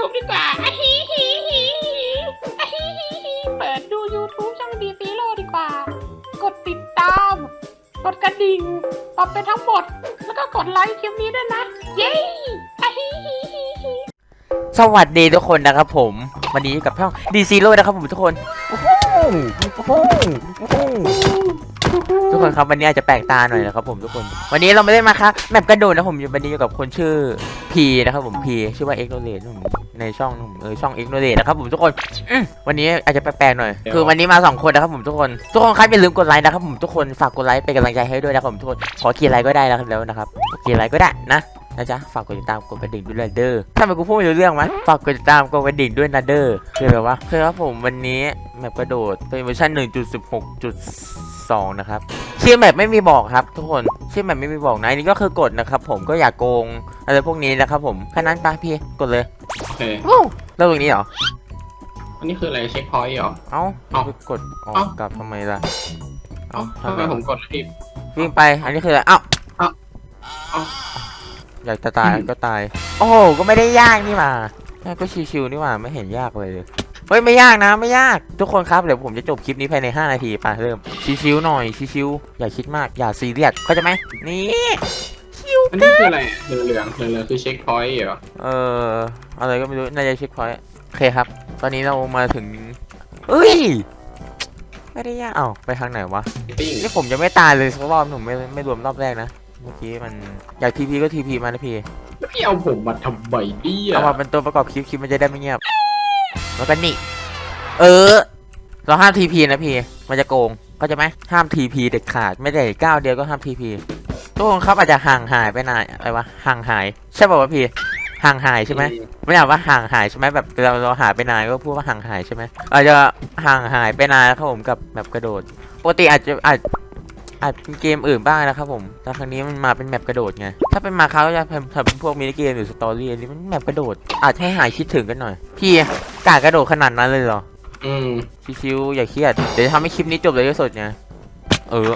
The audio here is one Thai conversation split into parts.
YouTube ดีกว่าอะฮิฮิฮิฮิอะฮิฮิฮิเปิดดู YouTube ช่องดีซีโร่ดีกว่า กดติดตาม กดกระดิ่งปรับเป็นทั้งหมด แล้วก็กดไลค์คลิปนี้ด้วยนะ เย้อะฮิฮิฮิฮิสวัสดีทุกคนนะครับผม วันนี้กับช่องดีซีโร่นะครับผมทุกคนโอ้โหโอ้โหโอ้โหทุกคนครับวันนี้อาจจะแปลกตาหน่อยนะครับผมทุกคน วันนี้เราไม่ได้มาครับแมปกระโดดนะผมวันนี้อยู่กับคนชื่อพีนะครับผมพีชื่อว่าเอ็กโนเลน ในช่องเออช่องเอ็กโนเลนนะครับผมทุกคนอืมวันนี้อาจจะแปลกๆหน่อย คือวันนี้มาสองคนนะครับผมทุกคน ทุกคนครับอย่าลืมกดไลค์นะครับผมทุกคนฝากกดไลค์เป็นกำลังใจให้ด้วยนะครับผมทุกคนขอกี่ไลค์ก็ได้นะครับแล้วนะครับกี่ไลค์ก็ได้นะนะจ๊ะฝากกดติดตามกดกระดิ่งด้วยนะเด้อถ้ามันกูพูดไม่รู้เรื่องมั้ยฝากกดติดตามกดกระดิ่งด้วยนะเด้อคืออะไรวะคือครับผมวันนี้แมปกระโดดเป็นเวอร์ชัน1.16.2 นะครับชื่อแมปไม่มีบอกครับ ทุกคนชื่อแมปไม่มีบอกนะอันนี้ก็คือกดนะครับผมก็อย่าโกงอะไรพวกนี้นะครับผมแค่นั้นปะพี่กดเลยโอ เควู้แล้วตรงนี้เหรอ อันนี้คืออะไรเช็คพอยต์เหรอ เอ้าเอ้าไปกดออกเอ้ากลับทำไมล่ะ เอ้าเอ้าทำไมผมกดแล้วพี่ วิ่งไป อันนี้คืออะไรเอ้าเอ้าเอ้าอยากจะตายก็ตาย โอ้โหก็ไม่ได้ยากนี่หว่าก็ชิวๆนี่หว่าไม่เห็นยากเลย เฮ้ยไม่ยากนะไม่ยาก ทุกคนครับเดี๋ยวผมจะจบคลิปนี้ภายใน 5 นาทีไปเริ่มชิวๆหน่อยชิวๆอย่าคิดมากอย่าซีเรียสเข้าใจไหมนี่ อันนี้คืออะไรเหลืองเหลืองเหลืองเหลืองคือเช็คพอยต์เหรอเอออะไรก็ไม่รู้น่าจะเช็คพอยต์โอเคครับ ตอนนี้เรามาถึงเอ้ยไม่ได้ยากเอ้าไปทางไหนวะ ปิ้งนี่ผมยังไม่ตายเลยสักรอบหนึ่งไม่ไม่รวมรอบแรกนะ เมื่อกี้มันอยากทีพีก็ทีพีมานะพี่แล้วพี่เอาผมมาทำใบดิอะเอามาเป็นตัวประกอบคลิปคลิปมันจะได้ไม่เงียบแล้วก็นี่ เออ เราห้ามทีพีนะพี่ มันจะโกงเข้าใจไหมห้ามทีพีเด็ดขาดไม่ได้ก้าวเดียวก็ห้ามทีพี ทุกคนครับอาจจะห่างหายไปนานอะไรวะห่างหายใช่ป่าวะพี่ห่างหายใช่ไหมไม่อยากว่าห่างหายใช่ไหมแบบเราเราหายไปนานก็พูดว่าห่างหายใช่ไหมอาจจะห่างหายไปนานนะครับผมกับแบบกระโดดปกติอาจจะอาจอาจเป็นเกมอื่นบ้างนะครับผมแต่ครั้งนี้มันมาเป็นแมปกระโดดไง ถ้าเป็นมาเขาจะทำเป็นพวกมินิเกมหรือสตอรี่อันนี้มันแมปกระโดด อาจให้หายคิดถึงกันหน่อย พี่กล้ากระโดดขนาดนั้นเลยเหรอ อืม ชิวๆอย่าเครียด เดี๋ยวจะทำให้คลิปนี้จบเลยที่สุดไง เออ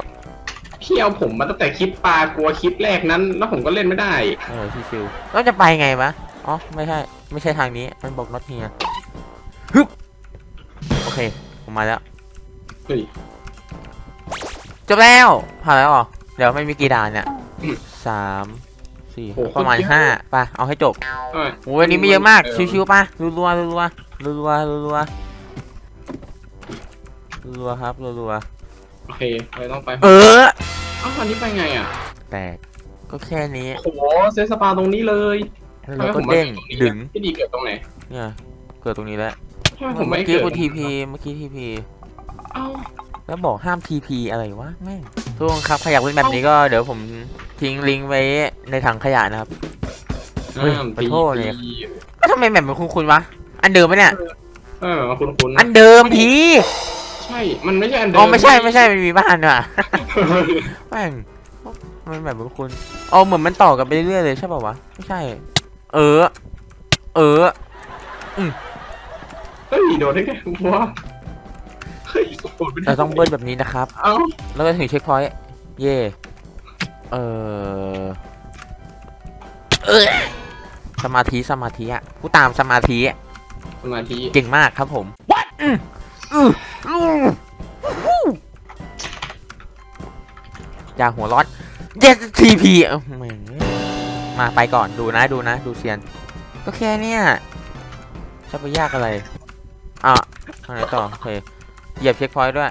พี่เอาผมมาตั้งแต่คลิปปลากลัวคลิปแรกนั้น แล้วผมก็เล่นไม่ได้เออชิวๆแล้วจะไปไงวะอ๋อไม่ใช่ไม่ใช่ทางนี้มันบอก not here ฮึบโอเคผมมาแล้วเฮ้ย จบแล้วผ่านแล้วเหรอเดี๋ยวไม่มีกี่ด่านเนี่ยสามสี่โอ้โหประมาณคนเยอะ ห้าไปเอาให้จบเอ้ย โอ้ยวันนี้ไม่เยอะมากเออ ชิวๆป่ะรัวๆรัวๆรัวๆรัวๆรัวๆรัวๆครับรัวโอเคไปต้องไปๆเออเอ้าวอันนี้ไปไงอะแตกก็แค่นี้โอ้โหเซตสปาตรงนี้เลยแล้วเราก็เด้งทำไมผมมาดึงพี่ดีเกิดตรงไหนเนี่ยเกิดตรงนี้แล้วทำไมผมไม่เมื่อกี้เกิดกูทีพีเมื่อกี้ทีพีเอ้า แล้วบอกห้ามทีพีอะไรวะแม่งทุกคนครับใครอยากเล่นแบบนี้ก็เดี๋ยวผมทิ้งลิงก์ไว้ในถังขยะนะครับ เฮ้ยห้ามขอโทษเลยตีทำไมแบบมันคุ้นๆวะอันเดิมไหมเนี่ย เออมาคุ้นๆอันะนเดิมพี ใช่ มันไม่ใช่อันเดิมอ๋อไม่ใช่ไม่ใช่มันมีบ้านด้วยอะแม่งมันแบบเป็นคุณอ๋อเหมือนมันต่อกันไปเรื่อยๆเลยใช่ป่าวะไม่ใช่ เออ เออเฮ้ยโดนได้ไงวะเฮ้ยโดนไม่ได้เราต้องเบิ้ลแบบนี้นะครับ เอ้าแล้วก็ถึงเช็คพอยต์เย่เออเออสมาธิสมาธิอะผู้ตามสมาธิอะสมาธิเก่งมากครับผม What อืมอื ออือฮู้อย่าหัวร้อน Yes TP เอ้าแม่งมาไปก่อนดูนะดูนะดูเซียน ก็แค่เนี้ยจะไปยากอะไร อะทางไหนต่อโอเคเหยียบเช็คพอยต์ด้วย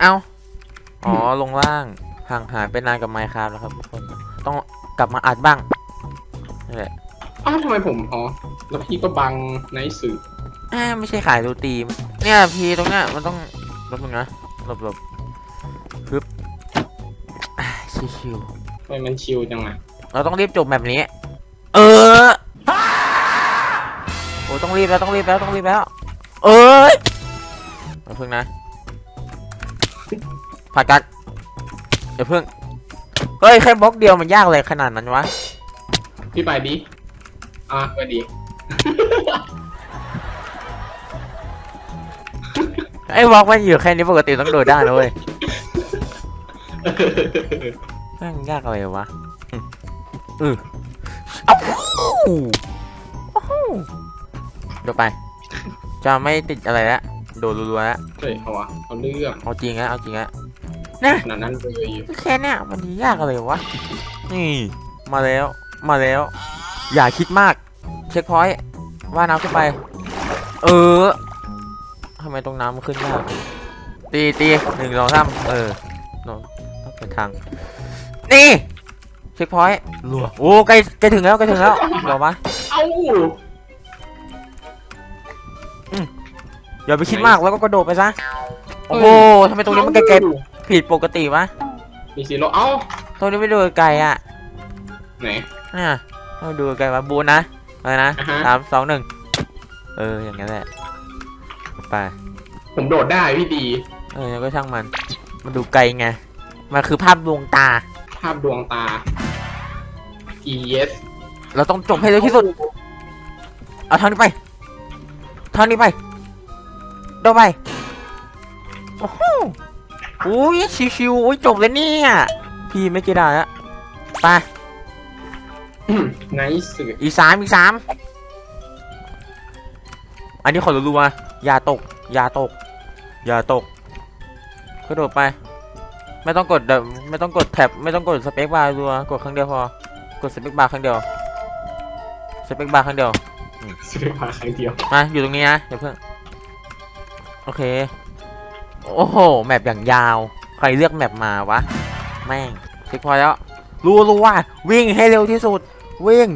เอ้าอ๋อ ลงล่าง ห่างหายไปนานกับไมค์ครับนะครับทุกคน ต้องกลับมาอัดบ้างนี่แหละอ้าวทำไมผม อ๋อ แล้วพี่ก็บังในสื่อ อ่าไม่ใช่ขายดูตีมเนี่ยพีตรงเนี้ยมันต้องหลบนึงนะหลบหลบฮึบอ่าชิวทำไมมันชิลจังอะๆเราต้องรีบจบแบบนี้ เออโอ้ต้องรีบแล้วต้องรีบแล้วต้องรีบแล้ว เอ้ยอย่าเพิ่งนะผ่านกันอย่าเพิ่งเฮ้ยแค่บล็อกเดียวมันยากเลยขนาดนั้นวะพี่ไปดิอะไปดี ไอ้บล็อกมันอยู่แค่นี้ปกติต้องโดดได้นะเว้ยแม่งยากอะไรวะอืมอือเอาโดดไป จะไม่ติดอะไรแล้วโดดรัวๆแล้วเฮ้ยเอาวะเอาเรื่องเอาจริงแล้วเอาจริงแล้วขนาดนั้นเลยอยู่แค่เนี้ยมันยากอะไรวะ นี่ มาแล้ว มาแล้ว อย่าคิดมาก เช็คพอยต์ว่าน้ำขึ้นไป เออ ทำไมตรงน้ำมันขึ้นยากตีตีหนึ่งสองสามเออโน้ต้องเป็นทาง นี่เช็คพอยต์รัวโอ้ใกล้ใกล้ถึงแล้วใกล้ถึงแล้วบอกมาเอ้าอย่าไปคิดมากแล้วก็กระโดดไปซะ โอ้โหทำไมตรงนี้มันไกลๆผิดปกติวะมีซีโร่เอ้าตรงนี้ไม่ดูไกลอะ ไหนเนี่ยต้องดูไกลว่าบูนนะอะไรนะอ่าฮะสามสองหนึ่งเอออย่างนั้นแหละ ไป ผมโดดได้พี่ดี เออก็ช่างมัน มันดูไกลไง มันคือภาพดวงตา ภาพดวงตา yes เราต้องจบให้เร็วที่สุด เอาทางนี้ไป ทางนี้ไปเดินไป โอ้โหอุ้ยชิวๆอุ้ยจบเลยเนี่ย พี่ไม่กี่ดาแล้วไปไนสุดอีกสามอีกสาม อันนี้ขอรู้ๆว่า อย่าตก อย่าตก อย่าตกกระโดดไป ไม่ต้องกดเดไม่ต้องกดแท็บไม่ต้องกดสเปคบาร์รัวกดครั้งเดียวพอกดสเปคบาร์ครั้งเดียวสเปคบาร์ครั้งเดียวสุดมาครั้งเดียวมาอยู่ตรงนี้นะเดี๋ยวเพื่อนโอเคโอ้โหแมปอย่างยาว ใครเลือกแมปมาวะแม่งเช็คพอยต์แล้วรัวรัวๆวิ่งให้เร็วที่สุด วิ่ง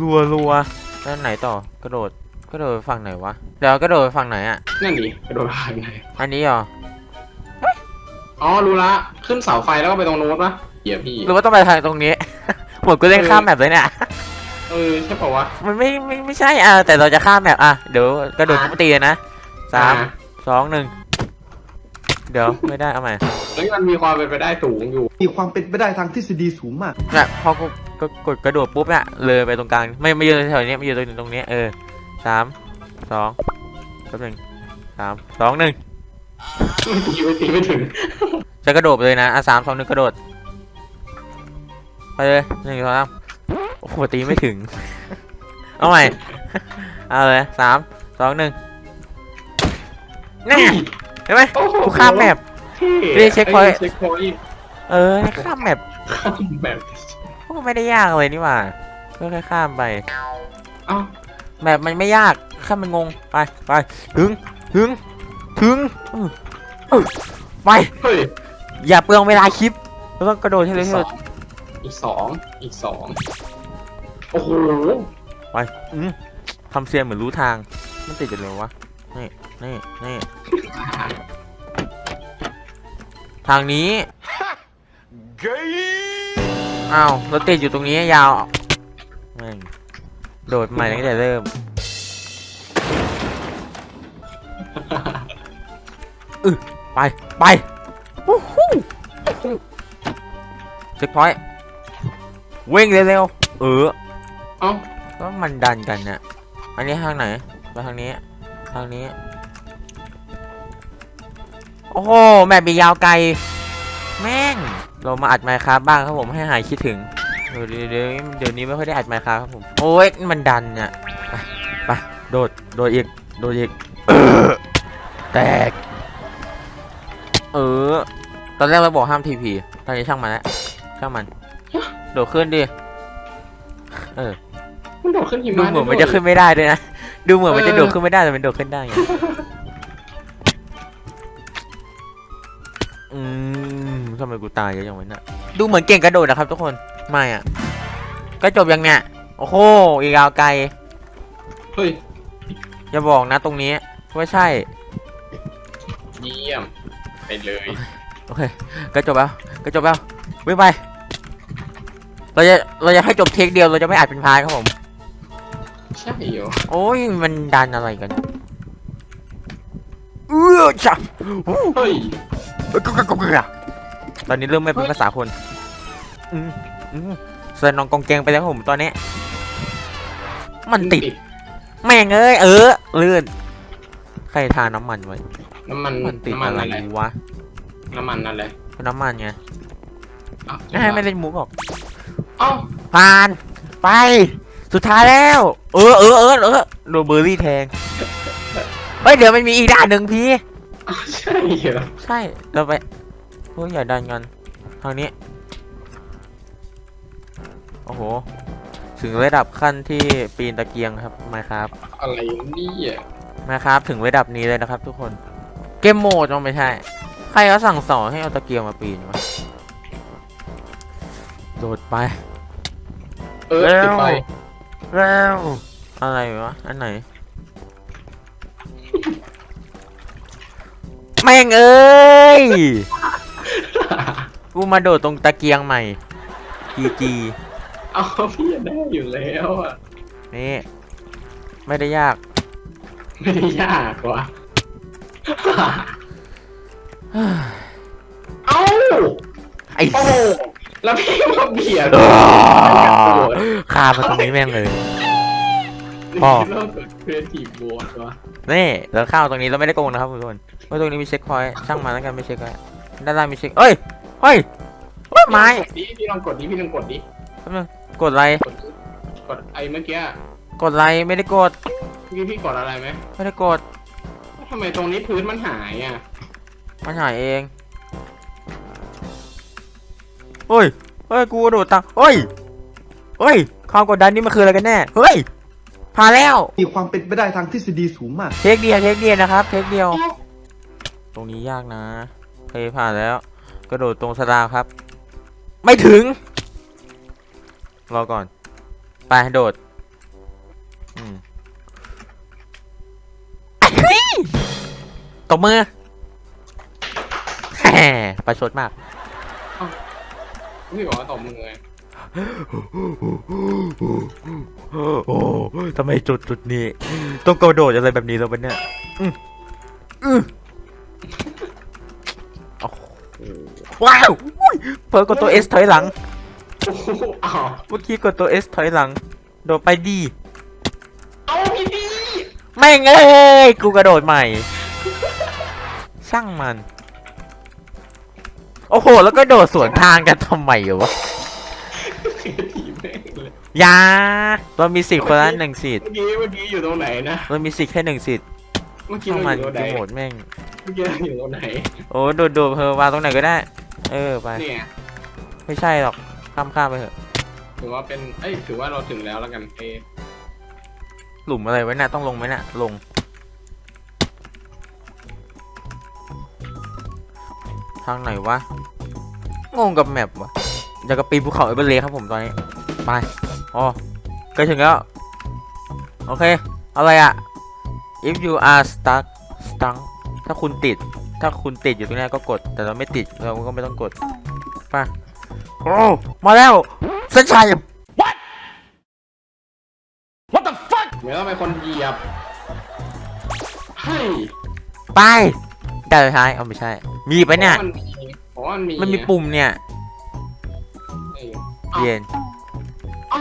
รัวรัวๆแล้วไหนต่อกระโดด กระโดดไปฝั่งไหนวะ เดี๋ยวกระโดดไปฝั่งไหนอะ นั่นดิกระโดดผ่านไหนอันนี้เหรอ อ๋อรู้ละขึ้นเสาไฟแล้วก็ไปตรงโน้นปะเดี๋ยวพี่หรือว่าต้องไปทางตรงนี้ หมดก็เล่นข้ามแมปเลยเนี่ย เออใช่ป่าวะมันไม่ไม่ไม่ใช่อะแต่เราจะข้ามแมปอะ เดี๋ยวกระโดดปกติเลยนะสามอะสองหนึ่งเดี๋ยวไม่ได้เอาใหม่เฮ้ยมันมีความเป็นไปได้สูงอยู่ มีความเป็นไปได้ทางทฤษฎีสูงมาก เนี่ยพอกูกดกดกระโดดปุ๊บเนี่ยเลยไปตรงกลาง ไม่ไม่ยืนแถวๆนี้ไม่ยืนตรงตรงนี้เออ สามสองแป๊บหนึ่งสามสองหนึ่งไม่ตีไม่ตีไม่ถึงจะกระโดดไปเลยนะอะสามสองหนึ่งกระโดด ไปเลยหนึ่งสองสามโอ้โหตีไม่ถึง เอาใหม่ เอาเลยสามสองหนึ่งนี่เห็นไหมโอ้โหกูข้ามแมปเท่นี่เช็คพอยต์เช็คพอยต์เออนี่ข้ามแมปข้ามแบบก็ไม่ได้ยากเลยนี่หว่าก็แค่ข้ามไป เอ้า แบบมันไม่ยากแค่มันงงไปไปถึงถึงถึงเออเออไปเฮ้ยอย่าเปลืองเวลาคลิปแล้วก็กระโดดให้เร็วที่สุดอีกสองอีกสองโอ้โหไปอืมทำเสียงเหมือนรู้ทาง มันติดอยู่เลยวะนี่นี่นี่ทางนี้ อ้าวเราติดอยู่ตรงนี้ยาวแม่ง โดดใหม่ตั้งแต่เริ่มเออไป ไปวู้ฮู้เช็คพอยต์วิ่งเร็วๆเออเอ้าก็มันดันกันเนี่ยอันนี้ทางไหนไปทางนี้ ทางนี้ โอ้โหแมปมียาวไกล แม่ง เรามาอัดไมค์ครับบ้างครับผมให้หายคิดถึง เดี๋ยวเดี๋ยวเดี๋ยวเดี๋ยวนี้ไม่ค่อยได้อัดไมค์ครับครับผม โอ้ยมันดันเนี่ยไปไปโดด โดดอีก โดดอีกเออแตก เออ ตอนแรกเราบอกห้ามทีพีตอนนี้ช่างมันแล้ว ช่างมัน โดดขึ้นดิ เออ มันโดดขึ้นหิดูมะเหมือนมันได้จะด้วยขึ้นไม่ได้ด้วยนะ ดูเหมือนมันจะโดดขึ้นไม่ได้แต่มันโดดขึ้นได้ไงอืมทำไมกูตายเยอะอย่างนั้นน่ะ ดูเหมือนเก่งกระโดดนะครับทุกคน ไม่อะ ก็จบยังเนี่ย โอ้โห อีกยาวไกล เฮ้ยอย่าบอกนะตรงนี้ว่าใช่ เยี่ยม ไปเลย โอเค ก็จบแล้ว ก็จบแล้ว วิ่งไป เราจะ เราจะให้จบเทคเดียว เราจะไม่อัดเป็นพาร์ทครับผม ใช่เหรอโอ้ย มันดันอะไรกัน เออจ้ะเฮ้ยเอ้ยกึกกึกกึกกึกอะตอนนี้เริ่มไม่เป็นภาษาคน อืม อืมเซนนองกองแกงไปแล้วครับผมตอนนี้ มันติด แม่งเอ้ยเออลื่นใครทาน้ำมันไว้ น้ำมันมันติดน้ำมันอะไรอะไรวะ น้ำมันอะไรน้ำมันไงอ้าวไม่ให้ไม่เล่นมุกหรอกเอ้าผ่าน ไป สุดท้ายแล้ว เออเออเออเออโดนเบอร์รี่แทงเฮ้ยเดี๋ยวมันมีอีกด่านหนึ่งพี่ อ้าวใช่เหรอใช่เราไปเฮ้ยอย่าดันกันทางนี้โอ้โห ถึงระดับขั้นที่ปีนตะเกียงครับมาครับอะไรเนี่ยมาครับถึงระดับนี้เลยนะครับทุกคน เกมโหมดต้องไม่ใช่ ใครเขาสั่งสอนให้เอาตะเกียงมาปีนวะโดดไป เออติดไฟแล้วอะไรวะ อันไหน แม่งเอ้ย กูมาโดดตรงตะเกียงใหม่ จีจี เอาพี่ได้อยู่แล้วอะนี่ไม่ได้ยากไม่ได้ยากว่ะเอ้าไอ้โอ้โหแล้วพี่มาเบียดคามาตรงนี้แม่งเลยพพ่ออเริ่มเกิดครีเอทีฟบวกวะนี่เราเข้าตรงนี้เราไม่ได้โกงนะครับทุกคนว่าตรงนี้มีเช็คพอยต์ช่างมันแล้วกันไม่เช็คไว้ด้านล่างมีเช็คเอ้ยเฮ้ยเฮ้ยไม้พี่ลองกดดิพี่ลองกดดิแป๊บนึง กดอะไรกดดิกดไอ้เมื่อกี้อะกดอะไรไม่ได้กด เมื่อกี้พี่กดอะไรไหมไม่ได้กด ทำไมตรงนี้พื้นมันหายอะมันหายเองเฮ้ยเฮ้ย กูกระโดดตังเฮ้ยเฮ้ย ความกดดันนี่มันคืออะไรกันแน่ เฮ้ยผ่านแล้ว มีความเป็นไปได้ทางทฤษฎีสูงมาก เทคเดียว เทคเดียวนะครับ เทคเดียว ตรงนี้ยากนะเคยผ่านแล้ว กระโดดตรงสลามครับ ไม่ถึง รอก่อน ไปโดดอืมเฮ้ยตบมือแหมประชดมาก พี่บอกว่าตบมือไงโอ้ทำไมจุดจุดนี้ ต้องกระโดดอะไรแบบนี้แล้วมันเนี่ยอืออือโอ้โหว้าวอุ้ยเพิ่งกดตัว S ถอยหลังโอ้โหอ้าวเมื่อกี้กดตัว S ถอยหลัง โดดไปดี เอาพี่ดีไม่งเอ้ย กูกระโดดใหม่ ช่างมัน โอ้โห แล้วก็โดดสวนทางกันทำไมวะครีเอทีฟแม่งเลยอยาเรามีสิทธิ์คนละหนึ่งสิทธิ์เมื่อกี้เมื่อกี้อยู่ตรงไหนนะ เรามีสิทธิ์แค่หนึ่งสิทธิ์เมื่อกี้ช่างเรามันอยู่ตรงไหน จะโหมดแม่ง เมื่อกี้เราอยู่ตรงไหน โอ้โดดโดดเพอวางตรงไหนก็ได้ เออไป เนี่ย ไม่ใช่หรอก ข้ามข้ามไปเถอะ ถือว่าเป็น เอ้ย ถือว่าเราถึงแล้วแล้วกันเอหลุมอะไรไว้น่ะต้องลงไหมน่ะ ลง ทางไหนวะ งงกับแมปวะอยากกับปีนภูเขาเอเบอร์เลย์ครับผมตอนนี้ ไปอ๋อใกล้ถึงแล้ว โอเค อะไรอะ if you are stuck stuck ถ้าคุณติด ถ้าคุณติดอยู่ตรงนี้ก็กด แต่เราไม่ติดเราก็ไม่ต้องกดไป โอ้มาแล้วเส้นชัยไม่ต้องเป็นคนเหยียบ ให้ไปด่านสุดท้ายเอาไม่ใช่ มีปะเนี่ยเพราะว่ามันมีมันมีปุ่มเนี่ย เอ้ยเอ้าเดียนเอ้า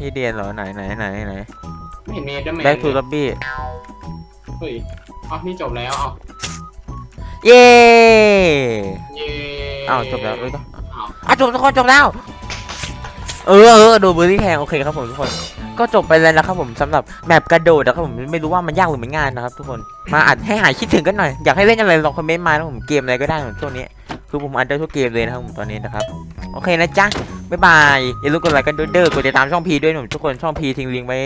นี่เดียนเหรอไหนไหนไหนไหนไม่เห็นเมดแมน back to lobby เฮ้ยเอ้านี่จบแล้วเอ้าเย้เย้ อ้าวจบแล้วเอ้ยก็อ้าวอะ จบทุกคนจบแล้ว เออเออโดนเบอร์รี่แทงโอเคครับผมทุกคน ก็จบไปแล้วนะครับผมสำหรับแมปกระโดดนะครับผมไม่รู้ว่ามันยากหรือมันง่ายนะครับ ทุกคนมาอัดให้หายคิดถึงกันหน่อยอยากให้เล่นอะไรลองคอมเมนต์มานะผมเกมอะไรก็ได้ผมช่วงนี้คือผมอัดได้ทุกเกมเลยนะครับผมตอนนี้นะครับโอเคนะจ๊ะบ๊ายบายอย่าลืมกดไลค์กันด้วยเด้อกดติดตามช่องพีด้วยหนุ่มทุกคนช่องพีทิ้งลิงก์ไว้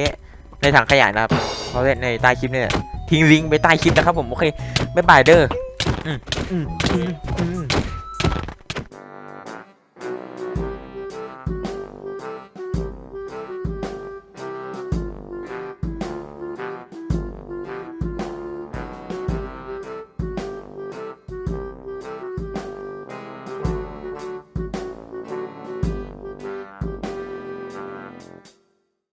ในถังขยะนะครับเขาเล่นในใต้คลิปเนี่แหละทิ้งลิงก์ไว้ใต้คลิปนะครับผมโอเคบ๊ายบายเด้ออืมอืมอืม